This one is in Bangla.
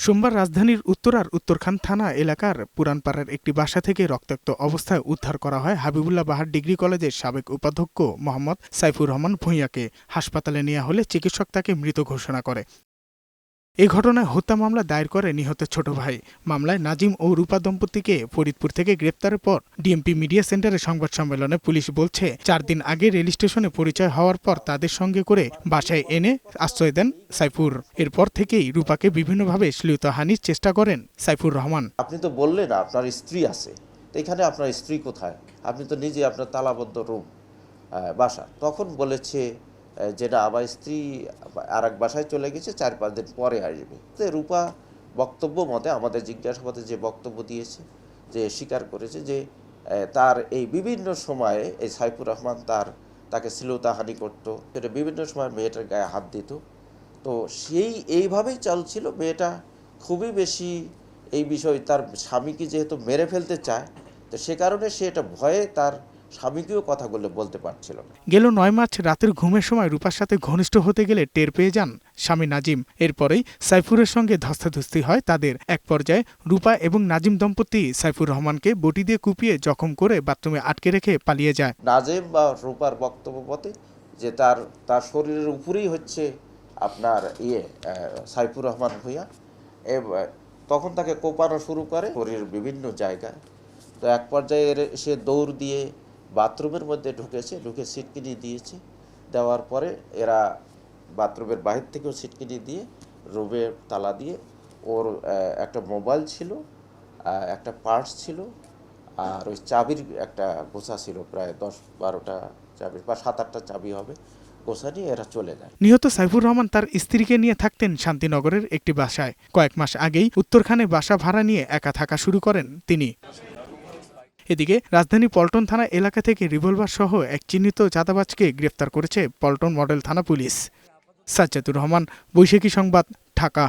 সোমবার রাজধানীর উত্তরার উত্তরখান থানা এলাকার পুরানপাড়ার একটি বাসা থেকে রক্তাক্ত অবস্থায় উদ্ধার করা হয় হাবিবুল্লাহ বাহার ডিগ্রি কলেজের সাবেক উপাধ্যক্ষ মোহাম্মদ সাইফুর রহমান ভূঁইয়াকে। হাসপাতালে নেওয়া হলে চিকিৎসক তাকে মৃত ঘোষণা করে। এ ঘটনায় হত্যা মামলা দায়ের করে নিহতের ছোট ভাই। মামলায় নাজিম ও রূপা দম্পতিকে ফরিদপুর থেকে গ্রেপ্তারের পর ডিএমপি মিডিয়া সেন্টারে সংবাদ সম্মেলনে পুলিশ বলছে, চার দিন আগে রেল স্টেশনে পরিচয় হওয়ার পর তাদের সঙ্গে করে বাসায় এনে আশ্রয় দেন সাইফুর। এরপর থেকেই রূপাকে বিভিন্নভাবে শ্লীলতাহানির চেষ্টা করেন সাইফুর রহমান। আপনি তো বললেন আপনার স্ত্রী আছে এখানে আপনার স্ত্রী কোথায়? আপনি তো নিজে আপনার তালাবদ্ধ রুম বাসা। তখন বলেছে আহ, যে না আমার স্ত্রী আর এক বাসায় চলে গেছে চার পাঁচ দিন পরে আসবে। তো রূপা বক্তব্য মতে আমাদের জিজ্ঞাসাবাদে যে বক্তব্য দিয়েছে যে স্বীকার করেছে যে তার এই বিভিন্ন সময়ে এই সাইফুর রহমান তার তাকে শ্লীলতাহানি করতো। সেটা বিভিন্ন সময় মেয়েটার গায়ে হাত দিত। তো সেই এইভাবেই চলছিল। মেয়েটা খুবই বেশি এই বিষয় তার স্বামীকে যেহেতু মেরে ফেলতে চায় তো সে কারণে সে এটা ভয়ে তার স্বামীকেও কথাগুলো বলতে পারছিল না। গেল নয় মার্চ রাতের ঘুমের সময় রূপার সাথে ঘনিষ্ঠ হতে গেলে টের পেয়ে যান স্বামী নাজিম। এরপরেই সাইফুরের সঙ্গে ধস্তাধস্তি হয় তাদের। এক পর্যায়ে রূপা এবং নাজিম দম্পতি সাইফুর রহমানকে বটি দিয়ে কুপিয়ে জখম করে বাথরুমে আটকে রেখে পালিয়ে যায়। নাজেম বা রূপার বক্তব্য পথে যে তার তার শরীরের উপরেই হচ্ছে আপনার ইয়ে সাইফুর রহমান ভূঁইয়া। এব- তখন তাকে কোপানো শুরু করে শরীরের বিভিন্ন জায়গায়। তো এক পর্যায়ে সে দৌড় দিয়ে বাথরুমের মধ্যে ঢুকেছে, ঢুকে সিটকিনি দিয়েছে। দেওয়ার পরে এরা বাথরুমের বাহির থেকেও সিটকিনি দিয়ে রুমে তালা দিয়ে ওর একটা মোবাইল ছিল একটা পার্স ছিল, আর ওই চাবির একটা গোছা ছিল, প্রায় দশ বারোটা চাবি বা সাত আটটা চাবি হবে, গোছা নিয়ে এরা চলে যায়। নিহত সাইফুর রহমান তার স্ত্রীকে নিয়ে থাকতেন শান্তিনগরের একটি বাসায়। কয়েক মাস আগেই উত্তরখানে বাসা ভাড়া নিয়ে একা থাকা শুরু করেন তিনি। এদিকে রাজধানী পল্টন থানা এলাকা থেকে রিভলভার সহ এক চিহ্নিত চাঁদাবাজকে গ্রেফতার করেছে পল্টন মডেল থানা পুলিশ। সাজ্জাদুর রহমান, বৈশাখী সংবাদ, ঢাকা।